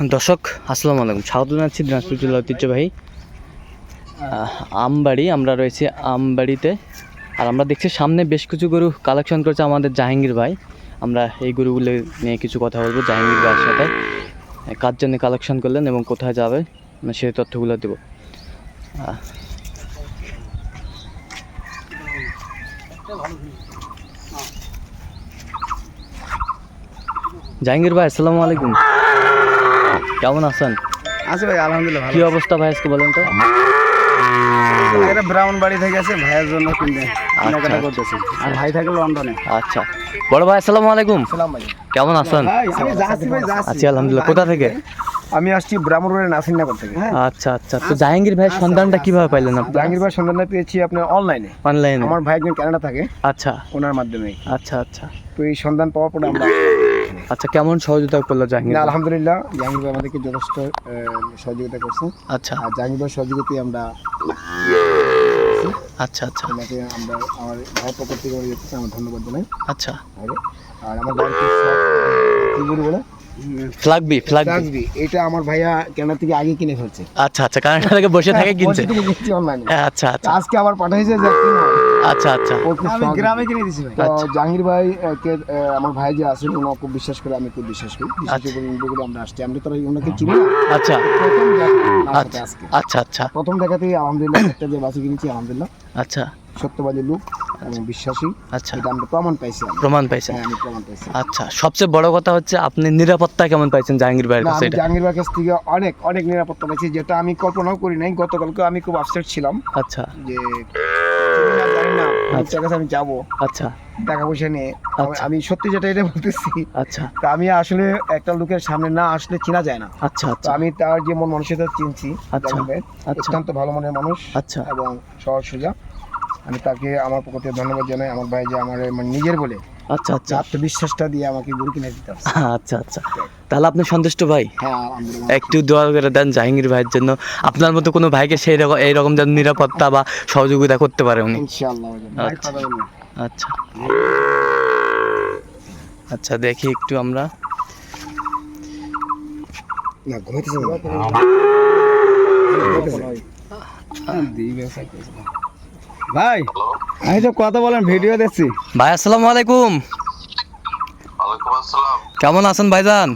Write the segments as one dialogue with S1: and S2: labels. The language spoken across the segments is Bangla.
S1: দর্শক, আসসালামু আলাইকুম। স্বাগত জানাচ্ছি দিনাজপুর জেলা ঐতিহ্যবাহী আমবাড়ি। আমরা রয়েছি আমবাড়িতে। আর আমরা দেখছি সামনে বেশ কিছু গরু কালেকশন করেছে আমাদের জাহাঙ্গীর ভাই। আমরা এই গরুগুলো নিয়ে কিছু কথা বলব জাহাঙ্গীর ভাইয়ের সাথে। কার জন্য কালেকশন করলেন এবং কোথায় যাবে সেই তথ্যগুলো দেবো। জাহাঙ্গীর ভাই, আসসালামু আলাইকুম। কেমন আছেন?
S2: আছে ভাই আলহামদুলিল্লাহ
S1: কি অবস্থা ভাই আজকে বলেন তো?
S2: এটা ব্রাউন বাড়ি থেকে আছে ভাইয়ের জন্য কিনতে কেনাকাটা
S1: আচ্ছা।
S2: করতেছি। আর ভাই থাকে লন্ডনে।
S1: আচ্ছা। বড় ভাই আসসালামু আলাইকুম।
S2: ভাই
S1: কেমন আছেন? আছি আলহামদুলিল্লাহ। কোথা থেকে?
S2: আমি আসছি ব্রাহ্মণবাড়ির নাসিরনগর থেকে। হ্যাঁ।
S1: আচ্ছা আচ্ছা। তো জাহাঙ্গীর ভাইয়ের সন্ধানটা কীভাবে পাইলেন আপনি?
S2: জাহাঙ্গীর ভাই সন্ধানটা পেয়েছি আপনার অনলাইনে।
S1: অনলাইনে।
S2: আমার ভাই একজন কানাডা থাকে।
S1: আচ্ছা।
S2: ওনার মাধ্যমে
S1: আচ্ছা আচ্ছা।
S2: তো এই সন্ধান পাওয়ার পরে আমরা
S1: আচ্ছা কেমন সহযোগিতা করল জাহাঙ্গীর
S2: আলহামদুলিল্লাহ জাহাঙ্গীর আমাদেরকে যথেষ্ট সহযোগিতা করছে।
S1: আচ্ছা।
S2: আর জাহাঙ্গীর ভাই সহযোগিতায় আমরা
S1: আচ্ছা আচ্ছা।
S2: ওনাকে আমরা আমার ভাইয়ের পক্ষ থেকে আমার ধন্যবাদ জানাই।
S1: আচ্ছা।
S2: আর আমার বাড়িতে কি বলব বলে?
S1: ফ্লাগবি ফ্লাগবি
S2: এটা আমার ভাইয়া কেনার থেকে আগে কিনে ফেলছে।
S1: আচ্ছা আচ্ছা কারণ থেকে বসে থাকে কিনছে হ্যাঁ, আচ্ছা আচ্ছা।
S2: আজকে আবার পাঠাইছে যে।
S1: আচ্ছা আচ্ছা।
S3: আমি গ্রামে কিনে দিছি ভাই।
S2: তো
S1: আচ্ছা।
S2: জাহাঙ্গীর ভাই কে আমার ভাই যে আছেন ওনাকে খুব বিশ্বাস করে আমি খুব বিশ্বাস করি। বিশেষ
S1: আচ্ছা।
S2: করে আমরা আসছি। আমরা তো ওনাকে চিনি
S1: আচ্ছা।
S2: প্রথম দেখা
S1: আচ্ছা আচ্ছা আচ্ছা।
S2: প্রথম দেখাতেই আলহামদুলিল্লাহ একটা যে বাসে কিনেছি আলহামদুলিল্লাহ।
S1: আচ্ছা।
S2: সত্যবাদী লোক এবং বিশ্বাসী।
S1: আচ্ছা।
S2: আমরা প্রমাণ পাইছি আমি।
S1: প্রমাণ পাইছেন।
S2: হ্যাঁ আমি প্রমাণ পাইছি।
S1: আচ্ছা সবচেয়ে বড় কথা হচ্ছে আপনি নিরাপত্তা কেমন পাইছেন জাহাঙ্গীর ভাইয়ের কাছে
S2: জাহাঙ্গীর ভাইয়ের কাছ থেকে অনেক অনেক নিরাপত্তা পাইছি যেটা আমি কল্পনাও করি নাই। গতকালকে আমি খুব আপসেট ছিলাম।
S1: আচ্ছা।
S2: যে না,
S1: আচ্ছা।
S2: কাছে আমি যাব।
S1: আচ্ছা।
S2: টাকা পয়সা নিয়ে। আমি-
S1: আচ্ছা।
S2: সত্যি যেটা এটা বলতেছি
S1: আচ্ছা।
S2: তা আমি আসলে একটা লোকের সামনে না আসলে চেনা যায় না।
S1: আচ্ছা
S2: তো
S1: আচ্ছা
S2: আমি তার যে মন মানুষের চিনছি অত্যন্ত ভালো মনের মানুষ
S1: আচ্ছা।
S2: এবং সহজ সোজা। আমি তাকে আমার পক্ষ থেকে ধন্যবাদ জানাই। আমার ভাই যে আমার মানে নিজের বলে
S1: আচ্ছা আচ্ছা।
S2: আত্মবিশ্বাসটা দিয়ে আমাকে গরু কিনে দিতে হবে।
S1: আচ্ছা আচ্ছা। তাহলে আপনি সন্তুষ্ট ভাই?
S2: হ্যাঁ
S1: একটু দোয়া করে দেন জাহাঙ্গীর ভাইয়ের জন্য। আপনার মতো কোনো ভাইকে সেই রকম এইরকম যেন নিরাপত্তা বা সহযোগিতা করতে পারে উনি। আচ্ছা। আচ্ছা। আচ্ছা দেখি একটু আমরা।
S2: ভাই আমি তো কথা বলেন ভিডিও দেখছি।
S1: ভাই আসসালামু আলাইকুম। কেমন আছেন ভাইজান?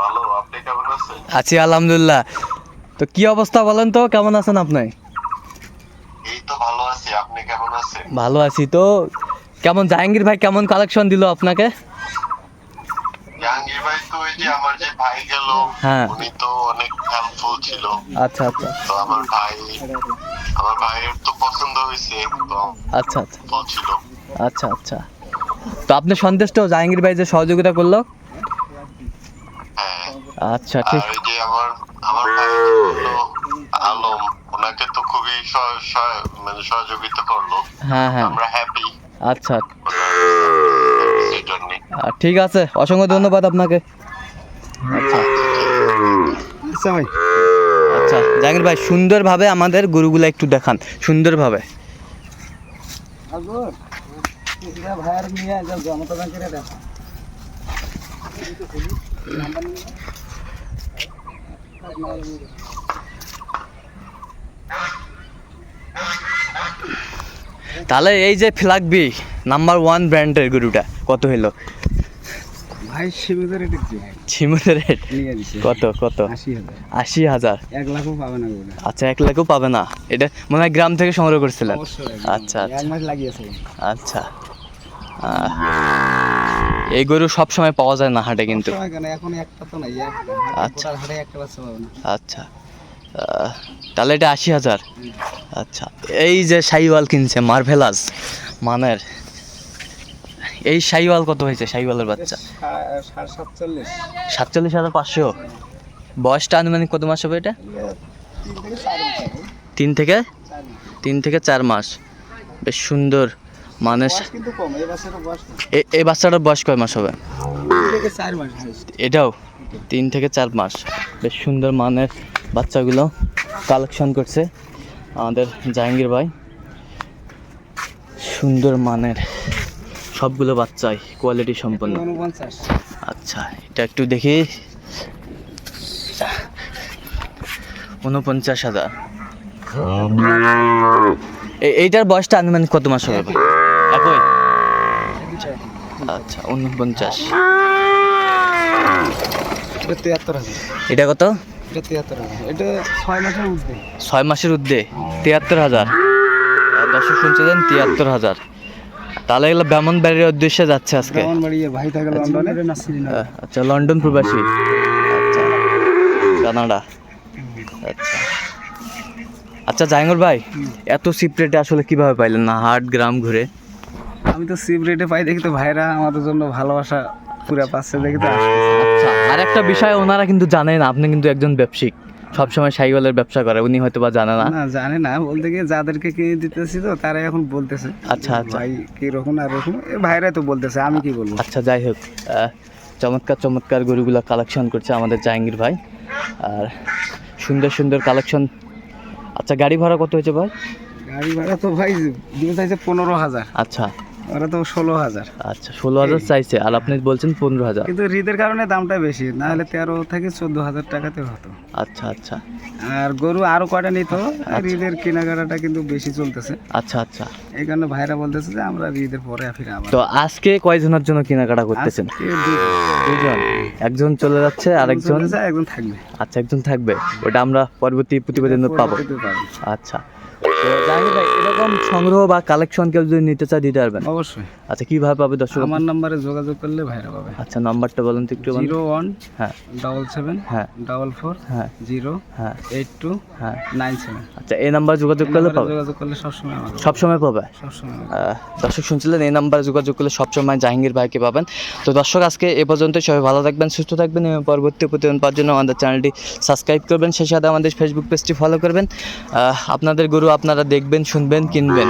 S4: ভালো আপনি কেমন আছেন?
S1: আছি আলহামদুলিল্লাহ। তো কি অবস্থা বলেন তো কেমন আছেন আপনি?
S4: এই তো ভালো আছি আপনি কেমন আছেন?
S1: ভালো আছি তো। কেমন জাহাঙ্গীর ভাই কেমন কালেকশন দিল আপনাকে
S4: জাহাঙ্গীর ভাই তো ওই যে ভাই গেল
S1: হ্যাঁ।
S4: উনি তো অনেক হেল্পফুল ছিল।
S1: আচ্ছা আচ্ছা।
S4: তো আমার ভাই আমার ভাইয়ের তো পছন্দ হয়েছে তো
S1: আচ্ছা আচ্ছা।
S4: ছিল।
S1: আচ্ছা আচ্ছা। তো আপনি জাহাঙ্গীর ভাই যে সহযোগিতা করল?
S4: হ্যাঁ।
S1: আচ্ছা ঠিক।
S4: যে আমার আমার ভাই হলো আলম ওনাকে তো খুবই মানে সহযোগিতা করল।
S1: হ্যাঁ হ্যাঁ।
S4: আমরা হ্যাপি
S1: আচ্ছা। ঠিক আছে। অসংখ্য ধন্যবাদ আপনাকে। আচ্ছা।
S2: আচ্ছা ভাই।
S1: আচ্ছা জাহাঙ্গীর ভাই সুন্দরভাবে আমাদের গরুগুলো একটু দেখান সুন্দরভাবে। তাহলে এই যে ফ্লাগবি নাম্বার ওয়ান ব্র্যান্ডের গরুটা কত হলো
S2: ভাই সীমিত রেটে
S1: রেট কত কত?
S2: আশি হাজার। এক লাখও পাবে না
S1: আচ্ছা এক লাখও পাবে না? এটা মনে হয় গ্রাম থেকে সংগ্রহ করছিলেন? আচ্ছা
S2: লাগিয়েছে।
S1: আচ্ছা। এই গরু সব সময় পাওয়া যায় না হাটে কিন্তু।
S2: এখন একটা তো নাই।
S1: আচ্ছা।
S2: হাটে একটা বাচ্চা পাবে না।
S1: আচ্ছা। তাহলে এটা আশি হাজার? আচ্ছা। এই যে সাইওয়াল কিনছে মার্ভেলাস মানের। এই সাইওয়াল কত হয়েছে? সাইওয়ালের বাচ্চা?
S2: সাতচল্লিশ।
S1: হাজার পাঁচশো। বয়সটা আনুমানিক কত মাস হবে এটা?
S2: তিন থেকে?
S1: তিন থেকে
S2: চার মাস।
S1: বেশ সুন্দর। মানে
S2: এই
S1: বাচ্চাটার বয়স কয় মাস হবে। এটাও? তিন থেকে চার মাস। বেশ সুন্দর মানের বাচ্চাগুলো কালেকশন করছে আমাদের জাহাঙ্গীর ভাই। সুন্দর মানের সবগুলো বাচ্চাই কোয়ালিটি সম্পন্ন। আচ্ছা এটা একটু দেখি। উনপঞ্চাশ হাজার। এইটার বয়সটা আনুমানিক কত মাস হবে একই? আচ্ছা উনপঞ্চাশ
S3: এটা
S1: কত?
S3: ছয় মাসের
S1: উদ্দে তিয়াত্তর হাজার। দর্শক শুনছিলেন তিয়াত্তর হাজার। তাহলে এগুলো ব্রাহ্মণবাড়ির উদ্দেশ্যে যাচ্ছে আজকে।
S3: ভাই থাকে না
S1: আহ, আচ্ছা লন্ডন প্রবাসী। আচ্ছা কানাডা। আচ্ছা। আচ্ছা জাহাঙ্গর ভাই এত সিপ্রেটে আসলে কীভাবে পাইলেন না হাট গ্রাম ঘুরে?
S3: আমি তো সিপ রেটে পাই দেখি তো ভাইরা আমাদের জন্য ভালোবাসা পুরা পাচ্ছে দেখি তো।
S1: আচ্ছা আর একটা বিষয় ওনারা কিন্তু জানেন আপনি কিন্তু একজন ব্যবসায়িক। সবসময় সাইকেলের ব্যবসা করে উনি হয়তো বা জানে না।
S3: না জানে না। বলতে গিয়ে যাদেরকে কিনে দিতেছি তো তারাই এখন বলতেছে।
S1: আচ্ছা, আচ্ছা।
S3: ভাই কীরকম আর রকম এ ভাইরাই তো বলতেছে আমি কি বলব?
S1: আচ্ছা যাই হোক। চমৎকার চমৎকার গরুগুলো কালেকশন করছে আমাদের জাহাঙ্গীর ভাই। আর সুন্দর সুন্দর কালেকশন আচ্ছা গাড়ি ভাড়া কত হয়েছে ভাই?
S3: গাড়ি ভাড়া তো ভাই দিতে চাইছে পনেরো হাজার।
S1: আচ্ছা।
S3: ওরা তো ষোলো হাজার।
S1: আচ্ছা ষোলো হাজার চাইছে আর আপনি বলছেন পনেরো হাজার।
S3: কিন্তু ঈদের কারণে দামটা বেশি না হলে তেরো থেকে চোদ্দ হাজার টাকাতে হতো।
S1: আচ্ছা আচ্ছা।
S3: আর গরু আরও কয়টা নিত? আর ঈদের কেনাকাটাটা কিন্তু বেশি চলতেছে।
S1: আচ্ছা আচ্ছা।
S3: এই কারণে ভাইরা বলতেছে যে আমরা ঈদের পরে ফিরে আবার।
S1: তো আজকে কয়জনের জন্য কেনাকাটা করতেছেন?
S3: দুজন।
S1: একজন চলে যাচ্ছে আর একজন
S3: একজন থাকবে।
S1: আচ্ছা একজন থাকবে। ওটা আমরা পরবর্তী প্রতিবেদনে পাবো। আচ্ছা। ভাই এরকম সংগ্রহ বা কালেকশন কেউ যদি নিতে চায় দিতে পারবেন?
S3: অবশ্যই।
S1: আচ্ছা কীভাবে পাবে দর্শক?
S3: আমার নাম্বারে যোগাযোগ করলে ভাইরা পাবে।
S1: আচ্ছা নাম্বারটা বলুন তো একটু
S3: জিরো ওয়ান
S1: হ্যাঁ।
S3: ডবল সেভেন
S1: হ্যাঁ।
S3: ডবল ফোর
S1: হ্যাঁ।
S3: জিরো
S1: হ্যাঁ।
S3: এইট টু
S1: হ্যাঁ।
S3: Nine seven.
S1: আচ্ছা এই নাম্বার যোগাযোগ করলে পাবে?
S3: যোগাযোগ করলে সবসময়
S1: সবসময় পাবে?
S3: সবসময়
S1: দর্শক শুনছিলেন এই নাম্বারে যোগাযোগ করলে সবসময় জাহাঙ্গীর ভাইকে পাবেন। তো দর্শক আজকে এ পর্যন্ত সবাই ভালো থাকবেন সুস্থ থাকবেন এবং পরবর্তী প্রতিদিন পাওয়ার জন্য আমাদের চ্যানেলটি সাবস্ক্রাইব করবেন। সেই সাথে আমাদের ফেসবুক পেজটি ফলো করবেন। আপনাদের আপনাদের আপনারা দেখবেন শুনবেন কিনবেন।